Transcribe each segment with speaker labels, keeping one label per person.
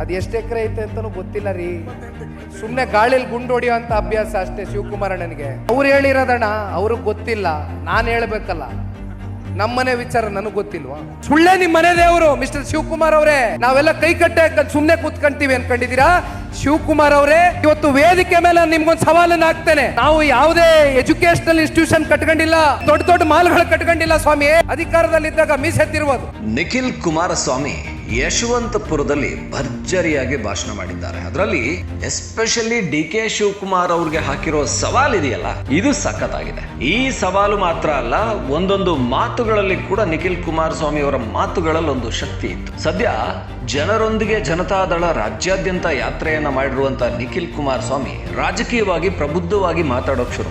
Speaker 1: ಅದು ಎಷ್ಟು ಎಕರೆ ಐತೆ ಅಂತಲೂ ಗೊತ್ತಿಲ್ಲ ರೀ. ಸುಮ್ಮನೆ ಗಾಳಿಲಿ ಗುಂಡು ಹೊಡಿಯೋ ಅಂತ ಅಭ್ಯಾಸ ಅಷ್ಟೇ ಶಿವಕುಮಾರ ನನಗೆ ಅವ್ರು ಹೇಳಿರೋದಣ್ಣ ಅವ್ರಿಗೆ ಗೊತ್ತಿಲ್ಲ, ನಾನು ಹೇಳ್ಬೇಕಲ್ಲ. ನಮ್ಮನೆ ವಿಚಾರ ನನಗೆ ಗೊತ್ತಿಲ್ವಾ? ಸುಳ್ಳೆ ನಿಮ್ಮ ಮನೆ ದೇವರು, ಮಿಸ್ಟರ್ ಶಿವಕುಮಾರ್ ಅವರೇ. ನಾವೆಲ್ಲ ಕೈ ಕಟ್ಟೆ ಸುಮ್ಮನೆ ಕೂತ್ಕೊಂತೀವಿ ಅನ್ಕೊಂಡಿದ್ದೀರಾ? ಶಿವಕುಮಾರ್ ಅವರೇ, ಇವತ್ತು ವೇದಿಕೆ ಮೇಲೆ ನಿಮ್ಗೊಂದು ಸವಾಲನ್ನ ಹಾಕ್ತೇನೆ. ನಾವು ಯಾವುದೇ ಎಜುಕೇಶನಲ್ ಇನ್ಸ್ಟಿಟ್ಯೂಷನ್ ಕಟ್ಕೊಂಡಿಲ್ಲ, ದೊಡ್ಡ ದೊಡ್ಡ ಮಾಲ್ಗಳು ಕಟ್ಕೊಂಡಿಲ್ಲ ಸ್ವಾಮಿ. ಅಧಿಕಾರದಲ್ಲಿದ್ದಾಗ ಮೀಸೆತ್ತಿರುವುದು
Speaker 2: ನಿಖಿಲ್ ಕುಮಾರಸ್ವಾಮಿ ಯಶವಂತಪುರದಲ್ಲಿ ಭರ್ಜರಿಯಾಗಿ ಭಾಷಣ ಮಾಡಿದ್ದಾರೆ. ಅದರಲ್ಲಿ ಎಸ್ಪೆಷಲಿ ಡಿ ಕೆ ಶಿವಕುಮಾರ್ ಅವ್ರಿಗೆ ಹಾಕಿರೋ ಸವಾಲ್ ಇದೆಯಲ್ಲ, ಇದು ಸಖತ್ತಾಗಿದೆ. ಈ ಸವಾಲು ಮಾತ್ರ ಅಲ್ಲ, ಒಂದೊಂದು ಮಾತುಗಳಲ್ಲಿ ಕೂಡ ನಿಖಿಲ್ ಕುಮಾರಸ್ವಾಮಿ ಅವರ ಮಾತುಗಳಲ್ಲಿ ಒಂದು ಶಕ್ತಿ ಇತ್ತು. ಸದ್ಯ ಜನರೊಂದಿಗೆ ಜನತಾದಳ ರಾಜ್ಯಾದ್ಯಂತ ಯಾತ್ರೆಯನ್ನ ಮಾಡಿರುವಂತಹ ನಿಖಿಲ್ ಕುಮಾರಸ್ವಾಮಿ ರಾಜಕೀಯವಾಗಿ ಪ್ರಬುದ್ಧವಾಗಿ ಮಾತಾಡೋಕ್ ಶುರು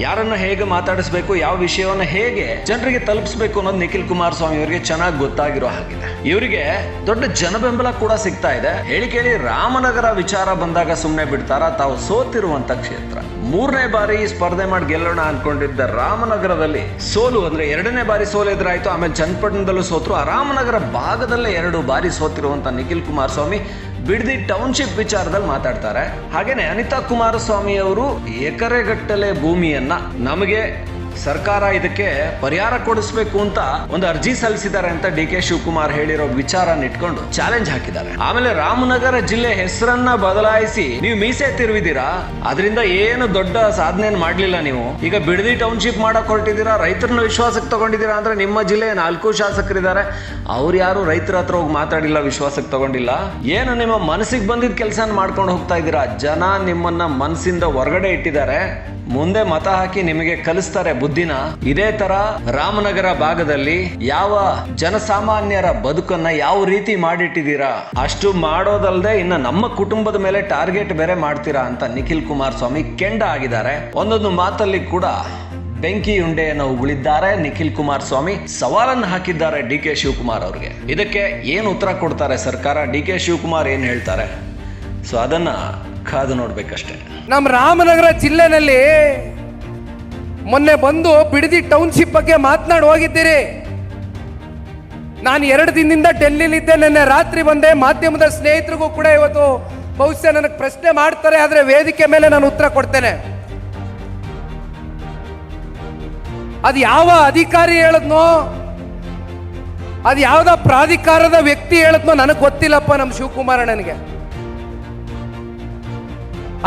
Speaker 2: ಯಾರನ್ನ ಹೇಗೆ ಮಾತಾಡಿಸ್ಬೇಕು, ಯಾವ ವಿಷಯವನ್ನ ಹೇಗೆ ಜನರಿಗೆ ತಲುಪಿಸಬೇಕು ಅನ್ನೋದು ನಿಖಿಲ್ ಕುಮಾರಸ್ವಾಮಿ ಅವರಿಗೆ ಚೆನ್ನಾಗಿ ಗೊತ್ತಾಗಿರೋ ಹಾಗಿದೆ ಇವರಿಗೆ ದೊಡ್ಡ ಜನಬೆಂಬಲ ಕೂಡ ಸಿಗ್ತಾ ಇದೆ. ಹೇಳಿ ಕೇಳಿ, ರಾಮನಗರ ವಿಚಾರ ಬಂದಾಗ ಸುಮ್ಮನೆ ಬಿಡ್ತಾರ? ತಾವು ಸೋತಿರುವಂತ ಕ್ಷೇತ್ರ. ಮೂರನೇ ಬಾರಿ ಸ್ಪರ್ಧೆ ಮಾಡಿ ಗೆಲ್ಲೋಣ ಅನ್ಕೊಂಡಿದ್ದ ರಾಮನಗರದಲ್ಲಿ ಸೋಲು ಅಂದ್ರೆ ಎರಡನೇ ಬಾರಿ ಸೋಲು ಎದುರಾಯ್ತು, ಆಮೇಲೆ ಚನ್ನಪಟ್ಟಣದಲ್ಲೂ ಸೋತ್ರು, ಆ ರಾಮನಗರ ಭಾಗದಲ್ಲೇ ಎರಡು ಬಾರಿ ಸೋತಿರುವಂತ ನಿಖಿಲ್ ಕುಮಾರಸ್ವಾಮಿ. ಬಿಡದಿ ಟೌನ್ಶಿಪ್ ವಿಚಾರದಲ್ಲಿ ಮಾತಾಡ್ತಾರೆ. ಹಾಗೇನೆ ಅನಿತಾ ಕುಮಾರಸ್ವಾಮಿ ಅವರು ಎಕರೆಗಟ್ಟಲೆ ಭೂಮಿಯನ್ನ ನಮಗೆ ಸರ್ಕಾರ ಇದಕ್ಕೆ ಪರಿಹಾರ ಕೊಡಿಸ್ಬೇಕು ಅಂತ ಒಂದು ಅರ್ಜಿ ಸಲ್ಲಿಸಿದ್ದಾರೆ ಅಂತ ಡಿ ಕೆ ಶಿವಕುಮಾರ್ ಹೇಳಿರೋ ವಿಚಾರನ ಇಟ್ಕೊಂಡು ಚಾಲೆಂಜ್ ಹಾಕಿದ್ದಾರೆ. ಆಮೇಲೆ ರಾಮನಗರ ಜಿಲ್ಲೆ ಹೆಸರನ್ನ ಬದಲಾಯಿಸಿ ನೀವು ಮೀಸೆ ತಿರುವಿದೀರಾ ಅದರಿಂದ ಏನು ದೊಡ್ಡ ಸಾಧನೆ ಮಾಡ್ಲಿಲ್ಲ ನೀವು? ಈಗ ಬಿಡದಿ ಟೌನ್ಶಿಪ್ ಮಾಡಕ್ ಹೊರಟಿದ್ದೀರಾ? ರೈತರನ್ನ ವಿಶ್ವಾಸಕ್ಕೆ ತಗೊಂಡಿದ್ದೀರಾ ಅಂದ್ರೆ ನಿಮ್ಮ ಜಿಲ್ಲೆ ನಾಲ್ಕು ಶಾಸಕರಿದ್ದಾರೆ. ಅವ್ರು ಯಾರು ರೈತರ ಹತ್ರ ಹೋಗಿ ಮಾತಾಡಿಲ್ಲ, ವಿಶ್ವಾಸಕ್ಕೆ ತಗೊಂಡಿಲ್ಲ? ಏನು ನಿಮ್ಮ ಮನಸ್ಸಿಗೆ ಬಂದಿದ್ದ ಕೆಲಸ ಮಾಡ್ಕೊಂಡು ಹೋಗ್ತಾ ಇದ್ದೀರಾ? ಜನ ನಿಮ್ಮನ್ನ ಮನಸ್ಸಿಂದ ಹೊರಗಡೆ ಇಟ್ಟಿದ್ದಾರೆ. ಮುಂದೆ ಮತ ಹಾಕಿ ನಿಮಗೆ ಕಲಿಸ್ತಾರೆ ಬುದ್ಧಿನ ಇದೇ ತರ ರಾಮನಗರ ಭಾಗದಲ್ಲಿ ಯಾವ ಜನಸಾಮಾನ್ಯರ ಬದುಕನ್ನ ಯಾವ ರೀತಿ ಮಾಡಿಟ್ಟಿದ್ದೀರಾ? ಅಷ್ಟು ಮಾಡೋದಲ್ದೆ ಇನ್ನ ನಮ್ಮ ಕುಟುಂಬದ ಮೇಲೆ ಟಾರ್ಗೆಟ್ ಬೇರೆ ಮಾಡ್ತೀರಾ ಅಂತ ನಿಖಿಲ್ ಕುಮಾರ್ ಸ್ವಾಮಿ ಕೆಂಡ ಆಗಿದ್ದಾರೆ. ಒಂದೊಂದು ಮಾತಲ್ಲಿ ಕೂಡ ಬೆಂಕಿ ಉಂಡೆಯನ್ನು ಉಗುಳಿದ್ದಾರೆ ನಿಖಿಲ್ ಕುಮಾರಸ್ವಾಮಿ ಸವಾಲನ್ನು ಹಾಕಿದ್ದಾರೆ ಡಿ ಕೆ ಶಿವಕುಮಾರ್ ಅವರಿಗೆ. ಇದಕ್ಕೆ ಏನು ಉತ್ತರ ಕೊಡ್ತಾರೆ ಸರ್ಕಾರ? ಡಿ ಕೆ ಶಿವಕುಮಾರ್ ಏನು ಹೇಳ್ತಾರೆ? ಸೊ ಅದನ್ನ ಕಾದು ನೋಡ್ಬೇಕಷ್ಟೇ.
Speaker 1: ನಮ್ಮ ರಾಮನಗರ ಜಿಲ್ಲೆನಲ್ಲಿ ಮೊನ್ನೆ ಬಂದು ಬಿಡದಿ ಟೌನ್ಶಿಪ್ ಬಗ್ಗೆ ಮಾತನಾಡಿ ಹೋಗಿದ್ದೀರಿ. ನಾನು ಎರಡು ದಿನದಿಂದ ಡೆಲ್ಲಿಲಿದ್ದೆ, ನಿನ್ನೆ ರಾತ್ರಿ ಬಂದೆ, ಮಾಧ್ಯಮದ ಸ್ನೇಹಿತರಿಗೂ ಕೂಡ ಇವತ್ತು ಬಹುಶಃ ನನಗೆ ಪ್ರಶ್ನೆ ಮಾಡ್ತಾರೆ, ಆದರೆ ವೇದಿಕೆ ಮೇಲೆ ನಾನು ಉತ್ತರ ಕೊಡ್ತೇನೆ. ಅದು ಯಾವ ಅಧಿಕಾರಿ ಹೇಳದ್ನೋ, ಅದು ಯಾವ್ದ ಪ್ರಾಧಿಕಾರದ ವ್ಯಕ್ತಿ ಹೇಳದ್ನೋ ನನಗೆ ಗೊತ್ತಿಲ್ಲಪ್ಪ ನಮ್ಮ ಶಿವಕುಮಾರ ನನಗೆ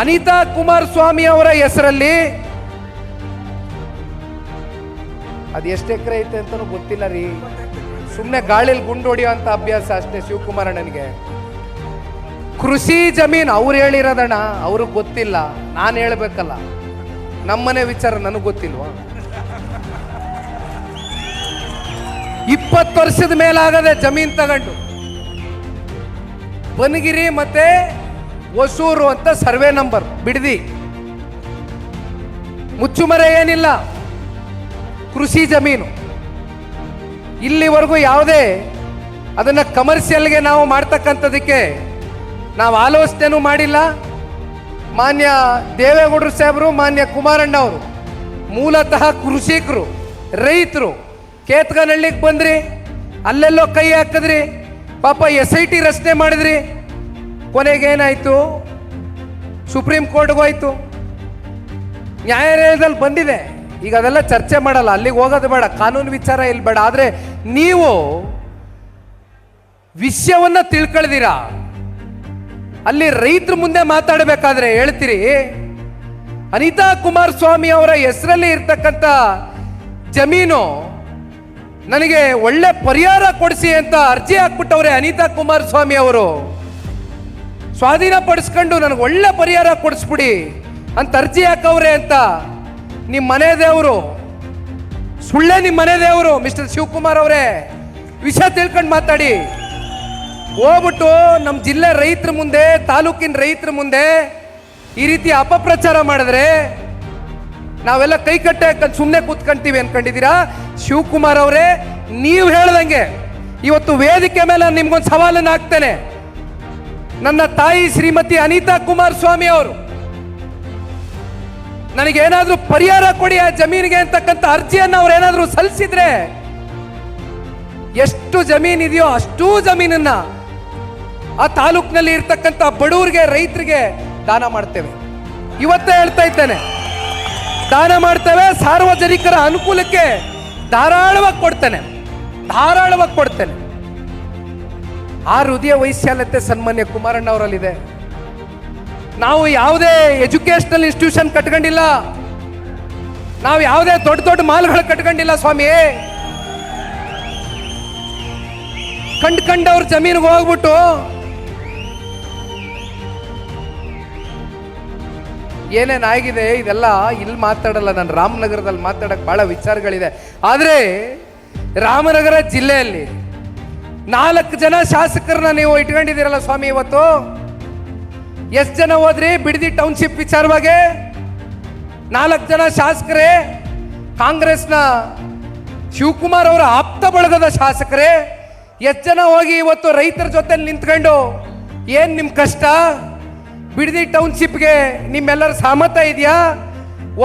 Speaker 1: ಅನಿತಾ ಕುಮಾರಸ್ವಾಮಿ ಅವರ ಹೆಸರಲ್ಲಿ ಅದು ಎಷ್ಟು ಎಕರೆ ಐತೆ ಅಂತಲೂ ಗೊತ್ತಿಲ್ಲ ರೀ. ಸುಮ್ಮನೆ ಗಾಳಿಲಿ ಗುಂಡು ಅಂತ ಅಭ್ಯಾಸ ಅಷ್ಟೇ ಶಿವಕುಮಾರ ನನಗೆ ಕೃಷಿ ಜಮೀನು ಅವ್ರು ಹೇಳಿರೋದಣ್ಣ, ಅವ್ರಿಗೆ ಗೊತ್ತಿಲ್ಲ, ನಾನು ಹೇಳಬೇಕಲ್ಲ. ನಮ್ಮನೆ ವಿಚಾರ ನನಗೆ ಗೊತ್ತಿಲ್ವಾ? ಇಪ್ಪತ್ತು ವರ್ಷದ ಮೇಲಾಗದೆ ಜಮೀನ್ ತಗೊಂಡು. ಬನಗಿರಿ ಮತ್ತೆ ಹೊಸೂರು ಅಂತ ಸರ್ವೆ ನಂಬರ್, ಬಿಡದಿ. ಮುಚ್ಚುಮರೆ ಏನಿಲ್ಲ. ಕೃಷಿ ಜಮೀನು. ಇಲ್ಲಿವರೆಗೂ ಯಾವುದೇ ಅದನ್ನು ಕಮರ್ಷಿಯಲ್ಗೆ ನಾವು ಮಾಡ್ತಕ್ಕಂಥದಕ್ಕೆ ನಾವು ಆಲೋಚನೆನೂ ಮಾಡಿಲ್ಲ. ಮಾನ್ಯ ದೇವೇಗೌಡರು ಸಾಹೇಬರು, ಮಾನ್ಯ ಕುಮಾರಣ್ಣ ಅವರು ಮೂಲತಃ ಕೃಷಿಕರು, ರೈತರು, ಕೇತ್ಗನಹಳ್ಳಿಗೆ ಬಂದ್ರಿ, ಅಲ್ಲೆಲ್ಲೋ ಕೈ ಹಾಕಿದ್ರಿ, ಪಾಪ ಎಸ್ ಐ ಟಿ ರಚನೆ ಮಾಡಿದ್ರಿ. ಕೊನೆಗೇನಾಯಿತು ಸುಪ್ರೀಂ ಕೋರ್ಟ್ಗೆ ಹೋಯ್ತು. ನ್ಯಾಯಾಲಯದಲ್ಲಿ ಬಂದಿದೆ. ಈಗ ಅದೆಲ್ಲ ಚರ್ಚೆ ಮಾಡಲ್ಲ, ಅಲ್ಲಿಗೆ ಹೋಗೋದು ಬೇಡ, ಕಾನೂನು ವಿಚಾರ ಇಲ್ಲಿ ಬೇಡ. ಆದರೆ ನೀವು ವಿಷಯವನ್ನ ತಿಳ್ಕೊಳ್ದಿರಾ? ಅಲ್ಲಿ ರೈತರ ಮುಂದೆ ಮಾತಾಡಬೇಕಾದ್ರೆ ಹೇಳ್ತೀರಿ, ಅನಿತಾ ಕುಮಾರಸ್ವಾಮಿ ಅವರ ಹೆಸರಲ್ಲಿ ಇರ್ತಕ್ಕಂಥ ಜಮೀನು ನನಗೆ ಒಳ್ಳೆ ಪರಿಹಾರ ಕೊಡಿಸಿ ಅಂತ ಅರ್ಜಿ ಹಾಕ್ಬಿಟ್ಟವ್ರೆ ಅನಿತಾ ಕುಮಾರಸ್ವಾಮಿ ಅವರು. ಸ್ವಾಧೀನಪಡಿಸ್ಕೊಂಡು ನನಗೆ ಒಳ್ಳೆ ಪರಿಹಾರ ಕೊಡಿಸ್ಬಿಡಿ ಅಂತ ಅರ್ಜಿ ಹಾಕವ್ರೆ ಅಂತ ನಿಮ್ಮ ಮನೆ ದೇವರು. ಸುಳ್ಳೆ ನಿಮ್ಮ ಮನೆ ದೇವರು, ಮಿಸ್ಟರ್ ಶಿವಕುಮಾರ್ ಅವರೇ. ವಿಷಯ ತಿಳ್ಕೊಂಡು ಮಾತಾಡಿ. ಹೋಗ್ಬಿಟ್ಟು ನಮ್ಮ ಜಿಲ್ಲೆ ರೈತರ ಮುಂದೆ, ತಾಲೂಕಿನ ರೈತರ ಮುಂದೆ ಈ ರೀತಿ ಅಪಪ್ರಚಾರ ಮಾಡಿದ್ರೆ ನಾವೆಲ್ಲ ಕೈ ಕಟ್ಟೆ ಹಾಕೊಂಡು ಸುಮ್ಮನೆ ಕೂತ್ಕೊಂತೀವಿ ಅನ್ಕೊಂಡಿದ್ದೀರಾ? ಶಿವಕುಮಾರ್ ಅವರೇ, ನೀವು ಹೇಳ್ದಂಗೆ. ಇವತ್ತು ವೇದಿಕೆ ಮೇಲೆ ನಿಮ್ಗೊಂದು ಸವಾಲನ್ನು ಹಾಕ್ತೇನೆ. ನನ್ನ ತಾಯಿ ಶ್ರೀಮತಿ ಅನಿತಾ ಕುಮಾರಸ್ವಾಮಿ ಅವರು. ನನಗೇನಾದ್ರೂ ಪರಿಹಾರ ಕೊಡಿ ಆ ಜಮೀನಿಗೆ ಅಂತಕ್ಕಂಥ ಅರ್ಜಿಯನ್ನು ಅವ್ರು ಏನಾದರೂ ಸಲ್ಲಿಸಿದ್ರೆ ಎಷ್ಟು ಜಮೀನ್ ಇದೆಯೋ ಅಷ್ಟೂ ಜಮೀನನ್ನ ಆ ತಾಲೂಕಿನಲ್ಲಿ ಇರ್ತಕ್ಕಂಥ ಬಡವರಿಗೆ ರೈತರಿಗೆ ದಾನ ಮಾಡ್ತೇವೆ. ಇವತ್ತೇ ಹೇಳ್ತಾ ಇದ್ದೇನೆ. ದಾನ ಮಾಡ್ತೇವೆ, ಸಾರ್ವಜನಿಕರ ಅನುಕೂಲಕ್ಕೆ ಧಾರಾಳವಾಗಿ ಕೊಡ್ತೇನೆ. ಧಾರಾಳವಾಗಿ ಕೊಡ್ತೇನೆ. ಆ ಹೃದಯ ವೈಶಾಲ್ಯತೆ ಸನ್ಮಾನ್ಯ ಕುಮಾರಣ್ಣ ಅವರಲ್ಲಿದೆ ನಾವು ಯಾವುದೇ ಎಜುಕೇಶನಲ್ ಇನ್ಸ್ಟಿಟ್ಯೂಷನ್ ಕಟ್ಕೊಂಡಿಲ್ಲ. ನಾವು ಯಾವುದೇ ದೊಡ್ಡ ದೊಡ್ಡ ಮಾಲ್ಗಳು ಕಟ್ಕೊಂಡಿಲ್ಲ ಸ್ವಾಮಿ. ಕಂಡ್ ಕಂಡವ್ರ ಜಮೀನಿಗೆ ಹೋಗ್ಬಿಟ್ಟು ಏನೇನು ಆಗಿದೆ ಇದೆಲ್ಲ ಇಲ್ಲಿ ಮಾತಾಡಲ್ಲ, ನಾನು ರಾಮನಗರದಲ್ಲಿ ಮಾತಾಡಕ್ಕೆ ಬಹಳ ವಿಚಾರಗಳಿದೆ. ಆದರೆ ರಾಮನಗರ ಜಿಲ್ಲೆಯಲ್ಲಿ ನಾಲ್ಕು ಜನ ಶಾಸಕರನ್ನ ನೀವು ಇಟ್ಕೊಂಡಿದ್ದೀರಲ್ಲ ಸ್ವಾಮಿ ಇವತ್ತು? ಎಷ್ಟು ಜನ ಹೋದ್ರಿ? ಬಿಡದಿ ಟೌನ್ಶಿಪ್ ವಿಚಾರವಾಗಿ? ನಾಲ್ಕು ಜನ ಶಾಸಕರೇ, ಕಾಂಗ್ರೆಸ್ನ ಶಿವಕುಮಾರ್ ಅವರ ಆಪ್ತ ಬಳಗದ ಶಾಸಕರೇ, ಎಷ್ಟು ಜನ ಹೋಗಿ ಇವತ್ತು ರೈತರ ಜೊತೆ ನಿಂತ್ಕೊಂಡು ಏನು ನಿಮ್ಮ ಕಷ್ಟ? ಬಿಡದಿ ಟೌನ್ಶಿಪ್ಗೆ ನಿಮ್ಮೆಲ್ಲರ ಸಹಮತ ಇದೆಯಾ?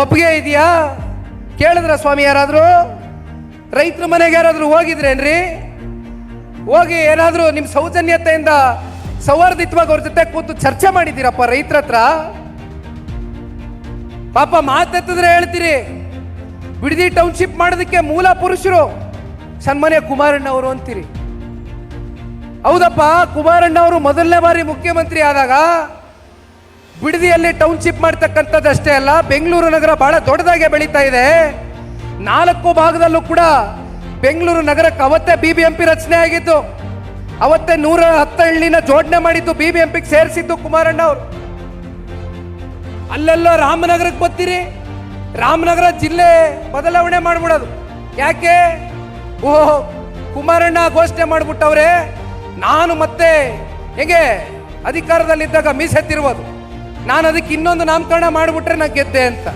Speaker 1: ಒಪ್ಪಿಗೆ ಇದೆಯಾ? ಕೇಳಿದ್ರ ಸ್ವಾಮಿ ಯಾರಾದರೂ? ರೈತರ ಮನೆಗೆ ಯಾರಾದರೂ ಹೋಗಿದ್ರೇನ್ರಿ? ಹೋಗಿ ಏನಾದರೂ ನಿಮ್ಮ ಸೌಜನ್ಯತೆಯಿಂದ ಸೌಹಾರ್ದಿತವಾಗಿ ಅವ್ರ ಜೊತೆ ಕೂತು ಚರ್ಚೆ ಮಾಡಿದ್ದೀರಪ್ಪ ರೈತರ ಹತ್ರ. ಪಾಪ ಮಾತೆತ್ತಿದ್ರೆ ಹೇಳ್ತೀರಿ, ಬಿಡದಿ ಟೌನ್ಶಿಪ್ ಮಾಡೋದಕ್ಕೆ ಮೂಲ ಪುರುಷರು ಸನ್ಮಾನ್ಯ ಕುಮಾರಣ್ಣ ಅವರು ಅಂತೀರಿ. ಹೌದಪ್ಪ, ಕುಮಾರಣ್ಣ ಅವರು ಮೊದಲನೇ ಬಾರಿ ಮುಖ್ಯಮಂತ್ರಿ ಆದಾಗ ಬಿಡದಿಯಲ್ಲಿ ಟೌನ್ಶಿಪ್ ಮಾಡ್ತಕ್ಕಂಥದ್ದು ಅಷ್ಟೇ ಅಲ್ಲ, ಬೆಂಗಳೂರು ನಗರ ಬಹಳ ದೊಡ್ಡದಾಗೆ ಬೆಳೀತಾ ಇದೆ. ನಾಲ್ಕು ಭಾಗದಲ್ಲೂ ಕೂಡ ಬೆಂಗಳೂರು ನಗರಕ್ಕೆ ಅವತ್ತೇ ಬಿ ಬಿ ಎಂ ಪಿ ರಚನೆ ಆಗಿದ್ದು ಅವತ್ತೇ ನೂರ ಹಳ್ಳಿನ ಜೋಡಣೆ ಮಾಡಿದ್ದು ಬಿ ಬಿ ಎಂ ಪಿಗೆ ಸೇರಿಸಿದ್ದು ಕುಮಾರಣ್ಣ ಅವರು. ಅಲ್ಲೆಲ್ಲೋ ರಾಮನಗರಕ್ಕೆ ಬರ್ತೀರಿ? ರಾಮನಗರ ಜಿಲ್ಲೆ ಬದಲಾವಣೆ ಮಾಡ್ಬಿಡೋದು. ಯಾಕೆ? ಓಹ್, ಕುಮಾರಣ್ಣ ಘೋಷಣೆ ಮಾಡ್ಬಿಟ್ಟವ್ರೆ. ನಾನು ಮತ್ತೆ ಹೇಗೆ ಅಧಿಕಾರದಲ್ಲಿದ್ದಾಗ ಮೀಸೆತ್ತಿರ್ಬೋದು ನಾನು ಅದಕ್ಕೆ ಇನ್ನೊಂದು ನಾಮಕರಣ ಮಾಡಿಬಿಟ್ರೆ ನಾ ಗೆದ್ದೆ ಅಂತ.